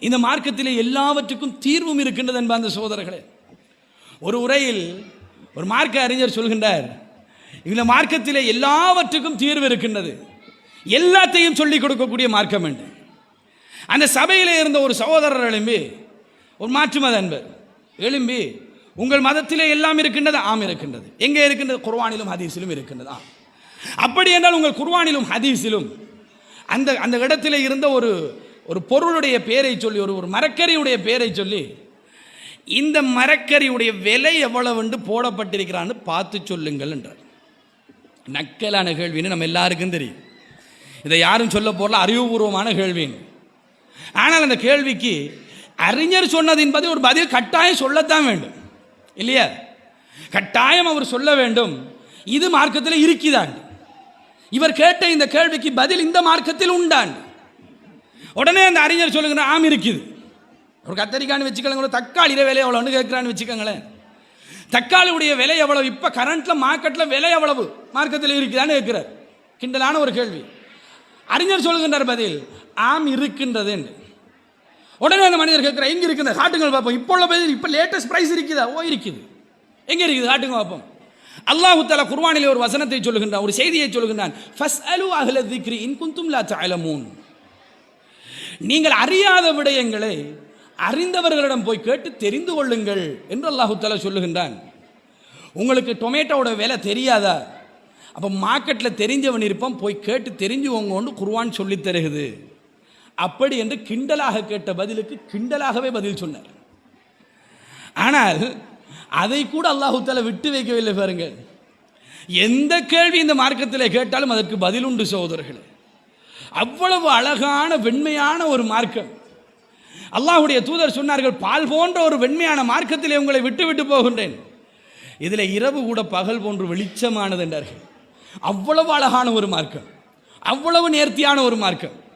இந்த மார்க்கத்திலே எல்லாவற்றுக்கும் தீர்வும் இருக்கின்றது என்ப அந்த சோதரர்களே ஒரு உரையில் ஒரு மார்க்க அறிஞர் சொல்கின்றார் இந்த மார்க்கத்திலே எல்லாவற்றுக்கும் தீர்வு இருக்கின்றது. எல்லாத்தையும் சொல்லிக் கொடுக்கக்கூடிய மார்க்கம் என்று. அந்த சபையில் இருந்த ஒரு சகோதரர் எழும்பி ஒரு மாற்று மத அன்பர் எழும்பி உங்கள் மதத்திலே எல்லாம் இருக்கின்றது ஆம் இருக்கின்றது. எங்கே இருக்கின்றது? குர்வானிலும் ஹதீஸிலும் இருக்கின்றது ஆம். அப்படி என்றால் உங்கள் குர்வானிலும் ஹதீஸிலும் அந்த அந்த இடத்திலே இருந்த ஒரு ஒரு பொருளுடைய பேரை சொல்லி ஒரு ஒரு மரக்கறியுடைய பேரை சொல்லி இந்த மரக்கறியுடைய விலை எவ்வளவுண்டு போடப்பட்டிருக்கிறான்னு பார்த்து சொல்லுங்கள் என்றார். நக்கலான கேள்வின்னு நம்ம எல்லாருக்கும் தெரியும். இதை யாரும் சொல்ல போறல அறிவுபூர்வமான கேள்வின்னு. ஆனால் அந்த கேள்விக்கு அறிஞர் சொன்னது என்பதை ஒரு பதில் கட்டாயம் சொல்லத்தான் வேண்டும். இல்லையா? கட்டாயம் அவர் சொல்ல வேண்டும். இது மார்க்கத்தில் இருக்கிதான் இவர் கேட்ட இந்த கேள்விக்கு பதில் இந்த மார்க்கத்தில் உண்டான் உடனே அந்த அறிஞர் சொல்லுங்கிற ஆம் இருக்குது. ஒரு கத்தரிக்கான்னு வச்சுக்கலங்க ஒரு விலை எவ்வளோன்னு கேட்குறான்னு வச்சுக்கோங்களேன். தக்காளியுடைய விலை எவ்வளவு? இப்போ கரண்ட்டில் மார்க்கெட்டில் விலை எவ்வளவு? மார்க்கத்தில் இருக்குதான்னு கேட்குறார். கிண்டலான ஒரு கேள்வி. அறிஞர் சொல்லுகின்றார் பதில் ஆம் இருக்கின்றது உடனே அந்த மனிதர் கேட்குறார் எங்கே இருக்குது? காட்டுங்கள் பார்ப்போம். இப்போ உள்ள பதில் இப்போ லேட்டஸ்ட் ப்ரைஸ் இருக்குதா? ஓ இருக்குது. எங்கே இருக்குது? காட்டுங்க பார்ப்போம். அல்லாஹு தஆலா குர்வானிலே ஒரு வசனத்தை சொல்லுகின்றான் ஒரு செய்தியை சொல்லுகின்றான். ஃபஸ் அலு அஹ்ல திக்ரி இன் குந்தும் லா தஅலமூன். நீங்கள் அறியாத விடயங்களை அறிந்தவர்களிடம் போய் கேட்டு தெரிந்து கொள்ளுங்கள் என்று அல்லாஹு தஆலா சொல்லுகின்றான். உங்களுக்கு டொமேட்டோவோட விலை தெரியாதா? அப்போ மார்க்கெட்டில் தெரிஞ்சவன் இருப்பான் போய் கேட்டு தெரிஞ்சுவங்கன்னு குர்ஆன் சொல்லித் தருகுது அப்படி என்று கிண்டலாக கேட்ட பதிலுக்கு கிண்டலாகவே பதில் சொன்னார். ஆனால் அதை கூட அல்லாஹுத்தால விட்டு வைக்கவில்லை பாருங்கள். எந்த கேள்வி இந்த மார்க்கத்தில் கேட்டாலும் அதற்கு பதிலுண்டு சகோதரர்களே. அவ்வளவு அழகான வெண்மையான ஒரு மார்க்கம். அல்லாஹுடைய தூதர் சொன்னார்கள் பால் போன்ற ஒரு வெண்மையான மார்க்கத்திலே உங்களை விட்டு விட்டு போகின்றேன். இதில் இரவு கூட பகல் போன்று வெளிச்சமானது என்றார்கள். அவ்வளவு அழகான ஒரு மார்க்கம். அவ்வளவு நேர்த்தியான ஒரு மார்க்கம்.